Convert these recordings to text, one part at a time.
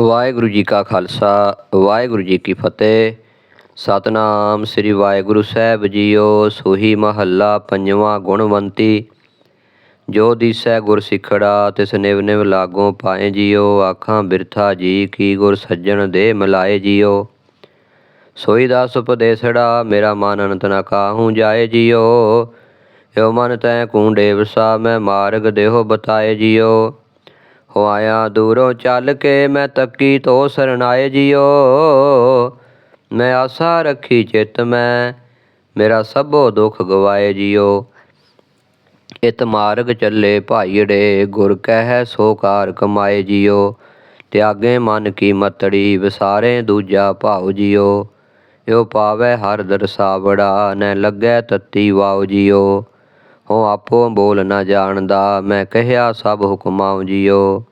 ਵਾਹਿਗੁਰੂ ਜੀ ਕਾ ਖਾਲਸਾ, ਵਾਹਿਗੁਰੂ ਜੀ ਕੀ ਫਤਿਹ। ਸਤਨਾਮ ਸ੍ਰੀ ਵਾਹਿਗੁਰੂ ਸਾਹਿਬ ਜੀਓ, ਸੋਹੀ ਮਹੱਲਾ ਪੰਜਵਾਂ ਗੁਣਵੰਤੀ। ਜੋ ਦਿਸੈ ਗੁਰ ਸਿਖੜਾ, ਤਿਸ ਨਿਵ ਨਿਵ ਲਾਗੋ ਪਾਏ ਜੀਓ। ਆਖਾਂ ਬਿਰਥਾ ਜੀ ਕੀ ਗੁਰ ਸੱਜਣ ਦੇ ਮਿਲਾਏ ਜੀਓ। ਸੋਈ ਦਾਸ ਉਪਦੇਸੜਾ, ਮੇਰਾ ਮਨ ਅਨੰਤ ਨਾ ਕਾਹੂ ਜਾਏ ਜੀਓ। ਏਉ ਮਨ ਤੈ ਕੂੰਡੇ ਵਸਾ, ਮੈਂ ਮਾਰਗ ਦੇਹੋ ਬਤਾਏ ਜੀਓ। ਉਹ ਆਇਆ ਦੂਰੋਂ ਚੱਲ ਕੇ ਮੈਂ ਤੱਕੀ ਤੋ ਸਰਨਾਏ ਜਿਓ। ਮੈਂ ਆਸਾ ਰੱਖੀ ਚਿੱਤ ਮੈਂ, ਮੇਰਾ ਸਭੋ ਦੁੱਖ ਗਵਾਏ ਜਿਓ। ਇਤ ਮਾਰਗ ਚੱਲੇ ਭਾਈੜੇ, ਗੁਰ ਕਹਿ ਸੋ ਕਾਰ ਕਮਾਏ ਜਿਓ। ਤਿਆਗੇ ਮਨ ਕੀ ਮਤੜੀ, ਵਿਸਾਰੇ ਦੂਜਾ ਭਾਉ ਜਿਓ। ਯੋ ਪਾਵੈ ਹਰ ਦਰਸਾਵੜਾ ਨੈ ਲੱਗੈ ਤਤੀ ਵਾਉ ਜਿਓ। ਹੋ ਆਪੋ ਬੋਲ ਨਾ ਜਾਣਦਾ, ਮੈਂ ਕਹਿਆ ਸਭ ਹੁਕਮਾਉ ਜਿਓ।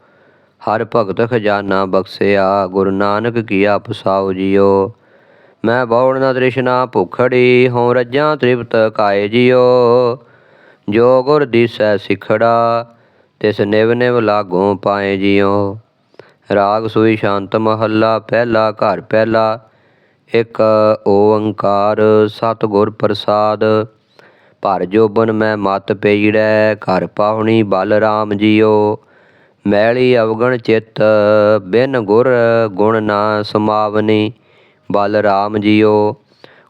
ਹਰ ਭਗਤ ਖਜ਼ਾਨਾ ਬਖਸਿਆ, ਗੁਰੂ ਨਾਨਕ ਕੀਆ ਪਸਾਉ ਜੀਓ। ਮੈਂ ਬੌੜ ਨਾ ਤ੍ਰਿਸ਼ਨਾ ਭੁਖੜੀ, ਹਉ ਰੱਜਾਂ ਤ੍ਰਿਪਤ ਕਾਏ ਜਿਓ। ਜੋ ਗੁਰ ਦਿਸੈ ਸਿਖੜਾ, ਤਿਸ ਨਿਵ ਨਿਵ ਲਾਗੋਂ ਪਾਏ ਜੀਓ। ਰਾਗ ਸੂਈ ਸ਼ਾਂਤ ਮਹੱਲਾ, ਪਹਿਲਾ ਘਰ ਪਹਿਲਾ, ਇੱਕ ਓੰਕਾਰ ਸਤਿਗੁਰ ਪ੍ਰਸਾਦ। ਭਰ ਜੋਬਨ ਮੈਂ ਮਤ ਪਈੜੈ ਘਰ ਪਾਹੁਣੀ ਬਲ ਰਾਮ ਜੀਓ। ਮੈਲੀ ਅਵਗਣ ਚਿੱਤ, ਬਿਨ ਗੁਰ ਗੁਣ ਨਾ ਸਮਾਵਨੀ ਬਲ ਰਾਮ ਜੀਓ।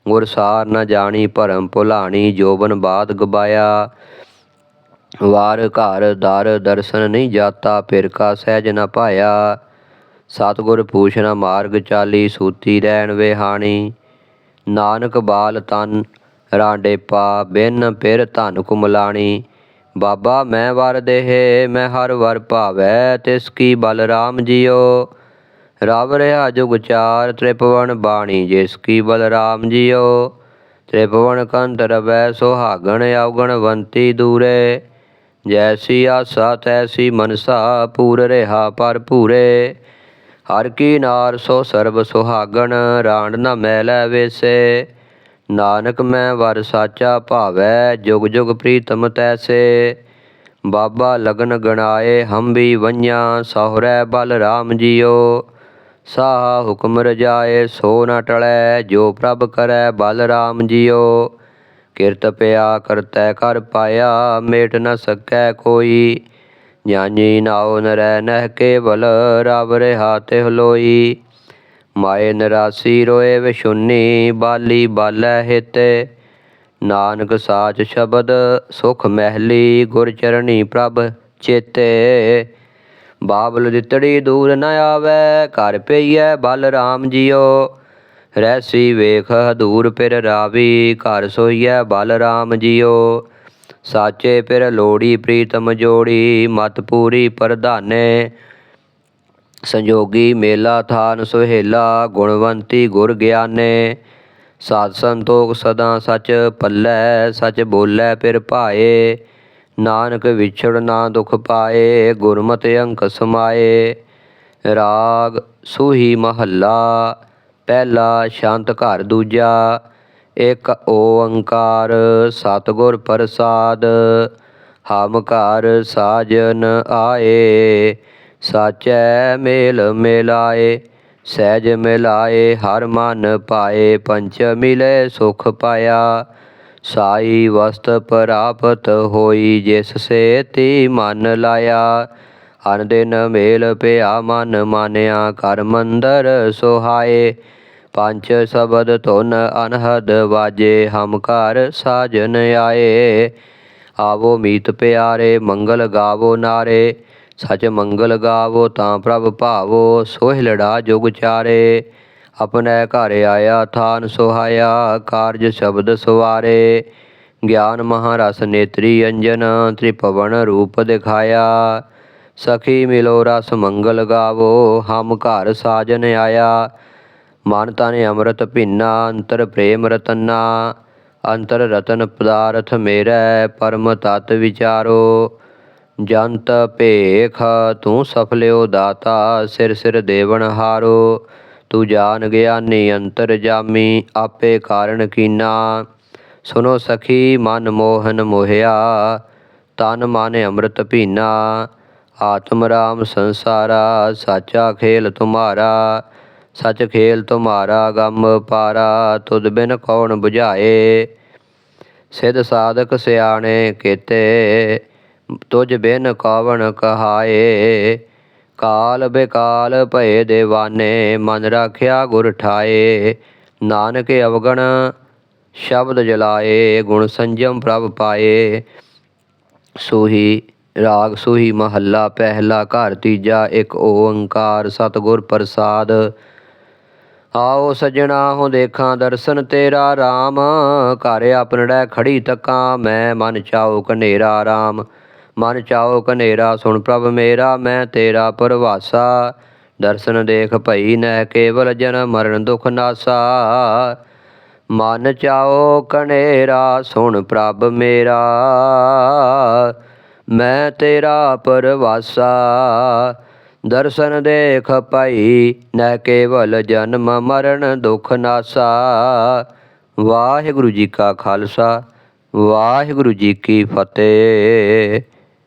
ਗੁਰ ਸਾਰ ਨ ਜਾਣੀ ਭਰਮ ਭੁਲਾਣੀ, ਜੋਬਨ ਬਾਦ ਗਵਾਇਆ ਵਾਰ ਘਰ ਦਰ ਦਰਸ਼ਨ ਨਹੀਂ ਜਾਤਾ, ਫਿਰ ਕਾ ਸਹਿਜ ਨ ਪਾਇਆ ਸਤਿਗੁਰ ਪੂਛਨਾ ਮਾਰਗ ਚਾਲੀ, ਸੂਤੀ ਰਹਿਣ ਵਿਹਾਣੀ ਨਾਨਕ ਬਾਲ ਤਨ ਰਾਂਡੇ ਪਾ, ਬਿਨ ਫਿਰ ਧਨ ਕੁਮਲਾਣੀ। ਬਾਬਾ, ਮੈਂ ਵਰ ਦੇਹ, ਮੈਂ ਹਰ ਵਰ ਭਾਵੈ, ਤਿਸ ਕੀ ਬਲ ਰਾਮ ਜੀਓ। ਰਵ ਰਿਹਾ ਜੁਗ ਚਾਰ ਤ੍ਰਿਪਵਨ ਬਾਣੀ, ਜਿਸ ਕੀ ਬਲ ਰਾਮ ਜੀਓ। ਤ੍ਰਿਪਵਨ ਕੰਤ ਰਵੈ, ਸੁਹਾਗਣ ਅਵਗਣਵੰਤੀ ਦੂਰੇ। ਜੈਸੀ ਆਸਾ, ਤੈਸੀ ਮਨਸਾ, ਪੂਰ ਰਿਹਾ ਪਰ ਪੂਰੇ ਹਰ ਕੀ ਨਾਰ ਸੋ ਸਰਬ ਸੁਹਾਗਣ ਰਾਂਡ ਨ ਮੈਲੈ ਵੇਸੇ। ਨਾਨਕ ਮੈਂ ਵਰ ਸਾਚਾ ਭਾਵੈ, ਜੁਗ ਜੁਗ ਪ੍ਰੀਤਮ ਤੈਸੇ। ਬਾਬਾ ਲਗਨ ਗਣਾਏ, ਹਮ ਵੀ ਵੰਨਿਆ, ਸਹੁਰੈ ਬਲ ਰਾਮ ਜੀਓ। ਸਾਹਾ ਹੁਕਮ ਰਜਾਏ, ਸੋ ਨ ਟਲੈ, ਜੋ ਪ੍ਰਭ ਕਰੈ ਬਲ ਰਾਮ ਜੀਓ। ਕਿਰਤ ਪਿਆ ਕਰਤੈ ਕਰ ਪਾਇਆ, ਮੇਟ ਨ ਸਕੈ ਕੋਈ। ਜਾਨੀ ਨਾਉ ਨਰੈ ਨਹਿ ਕੇਵਲ ਰਬ ਰਿਹਾ ਤਿਹ ਲੋਈ। ਮਾਏ ਨਰਾਸੀ ਰੋਏ ਵਿਸ਼ੁੰਨੀ ਬਾਲੀ ਬਾਲੈ ਹਿਤੇ। ਨਾਨਕ ਸਾਚ ਸ਼ਬਦ, ਸੁਖ ਮਹਿਲੀ, ਗੁਰ ਚਰਣੀ ਪ੍ਰਭ ਚੇਤੇ। ਬਾਬਲ ਦਿੱਤੜੀ ਦੂਰ ਨ ਆਵੈ, ਘਰ ਪਈਐ ਬਲ ਰਾਮ ਜੀਓ। ਰਹਿਸੀ ਵੇਖ ਹਦੂਰ ਪਿਰ ਰਾਵੀ, ਘਰ ਸੋਈਐ ਬਲ ਰਾਮ ਜੀਓ। ਸਾਚੇ ਪਿਰ ਲੋੜੀ ਪ੍ਰੀਤਮ ਜੋੜੀ, ਮਤ ਪੂਰੀ ਪ੍ਰਧਾਨੇ। ਸੰਜੋਗੀ ਮੇਲਾ ਥਾਨ ਸੁਹੇਲਾ, ਗੁਣਵੰਤੀ ਗੁਰ ਗਿਆਨੇ। ਸਾਧ ਸੰਤੋਖ ਸਦਾ ਸਚ ਪੱਲੇ ਸਚ ਬੋਲੇ ਪਿਰ ਭਾਏ। ਨਾਨਕ ਵਿਛੜ ਨਾ ਦੁਖ ਪਾਏ, ਗੁਰਮਤਿ ਅੰਕ ਸਮਾਏ ਰਾਗ ਸੂਹੀ ਮਹੱਲਾ, ਪਹਿਲਾ ਸ਼ਾਂਤ ਘਰ ਦੂਜਾ। ਇੱਕ ਓੰਕਾਰ ਸਤਿਗੁਰ ਪ੍ਰਸਾਦ, ਹਮ ਘਰ ਸਾਜਨ ਆਏ। ਸਾਚੈ ਮੇਲ ਮਿਲਾਏ, ਸਹਿਜ ਮਿਲਾਏ, ਹਰ ਮਨ ਪਾਏ ਪੰਚ ਮਿਲੇ ਸੁਖ ਪਾਇਆ। ਸਾਈ ਵਸਤ ਪ੍ਰਾਪਤ ਹੋਈ, ਜਿਸ ਸੇ ਤੀ ਮਨ ਲਾਇਆ। ਅਨ ਦਿਨ ਮੇਲ ਪਿਆ, ਮਨ ਮਾਨਿਆ ਕਰ ਮੰਦਰ ਸੁਹਾਏ। ਪੰਜ ਸ਼ਬਦ ਧੁਨ ਅਨਹਦ ਵਾਜੇ, ਹਮ ਘਰ ਸਾਜਨ ਆਏ। ਆਵੋ ਮੀਤ ਪਿਆਰੇ, ਮੰਗਲ ਗਾਵੋ ਨਾਰੇ। ਸਚ ਮੰਗਲ ਗਾਵੋ, ਤਾਂ ਪ੍ਰਭ ਭਾਵੋ ਸੋਹਿਲੜਾ ਜੁਗ ਚਾਰੇ। ਆਪਣੇ ਘਰ ਆਇਆ, ਥਾਨ ਸੁਹਾਇਆ, ਕਾਰਜ ਸ਼ਬਦ ਸਵਾਰੇ। ਗਿਆਨ ਮਹਾਰਸ ਨੇਤਰੀ ਅੰਜਨ, ਤ੍ਰਿਪਵਨ ਰੂਪ ਦਿਖਾਇਆ। ਸਖੀ ਮਿਲੋ ਰਸ ਮੰਗਲ ਗਾਵੋ, ਹਮ ਘਰ ਸਾਜਨ ਆਇਆ। ਮਨ ਤਨ ਅੰਮ੍ਰਿਤ ਭਿੰਨਾ, ਅੰਤਰ ਪ੍ਰੇਮ ਰਤਨਾ। ਅੰਤਰ ਰਤਨ ਪਦਾਰਥ ਮੇਰਾ, ਪਰਮ ਤਤ ਵਿਚਾਰੋ। ਜੰਤ ਭੇਖ, ਤੂੰ ਸਫਲਿਓ ਦਾਤਾ, ਸਿਰ ਸਿਰ ਦੇਵਨ ਹਾਰੋ। ਤੂੰ ਜਾਣ ਗਿਆਨੀ ਅੰਤਰ ਜਾਮੀ, ਆਪੇ ਕਾਰਨ ਕੀਨਾ। ਸੁਨੋ ਸਖੀ, ਮਨ ਮੋਹਨ ਮੋਹਿਆ, ਤਨ ਮਨ ਅੰਮ੍ਰਿਤ ਭੀਨਾ। ਆਤਮ ਰਾਮ ਸੰਸਾਰਾ, ਸਾਚਾ ਖੇਲ ਤੁਮਾਰਾ। ਸਚ ਖੇਲ ਤੁਮਾਰਾ, ਗਮ ਪਾਰਾ, ਤੁਧ ਬਿਨ ਕੌਣ 부ਝਾਏ ਸਿਧ ਸਾਧਕ ਸਿਆਣੇ ਕੀਤੇ ਤੁਝ ਬਿਨ ਕਵਣ ਕਹਾਏ। ਕਾਲ ਬੇਕਾਲ ਭਏ ਦੇਵਾਨੇ, ਮਨ ਰਾਖਿਆ ਗੁਰ ਠਾਏ। ਨਾਨਕ ਅਵਗਣ ਸ਼ਬਦ ਜਲਾਏ, ਗੁਣ ਸੰਜਮ ਪ੍ਰਭ ਪਾਏ। ਸੋਹੀ ਰਾਗ, ਸੋਹੀ ਮਹੱਲਾ, ਪਹਿਲਾ ਘਰ, ਤੀਜਾ ਇੱਕ ਓੰਕਾਰ, ਸਤਿਗੁਰ ਪ੍ਰਸਾਦ। ਆਓ ਸਜਣਾ ਹੋ ਦੇਖਾਂ ਦਰਸ਼ਨ ਤੇਰਾ RAM ਘਰ ਆਪਣੜੈ ਖੜੀ ਤੱਕਾਂ, ਮੈਂ ਮਨ ਚਾਉ ਕਨੇਰਾ RAM ਮਨ ਚਾਉ ਕਨੇਰਾ ਸੁਣ ਪ੍ਰਭ ਮੇਰਾ, ਮੈਂ ਤੇਰਾ ਪਰਵਾਸਾ। ਦਰਸ਼ਨ ਦੇਖ ਭਈ ਨਹਿ ਕੇਵਲ ਜਨਮ ਮਰਨ ਦੁਖ ਨਾਸਾ। ਮਨ ਚਾਓ ਕਨੇਰਾ ਸੁਣ ਪ੍ਰਭ ਮੇਰਾ। ਮੈਂ ਤੇਰਾ ਪਰਵਾਸਾ। ਦਰਸ਼ਨ ਦੇਖ ਪਾਈ ਨਾ ਕੇਵਲ ਜਨਮ ਮਰਨ ਦੁਖ ਨਾਸਾ। ਵਾਹਿਗੁਰੂ ਜੀ ਕਾ ਖਾਲਸਾ, ਵਾਹਿਗੁਰੂ ਜੀ ਕੀ ਫਤਿਹ।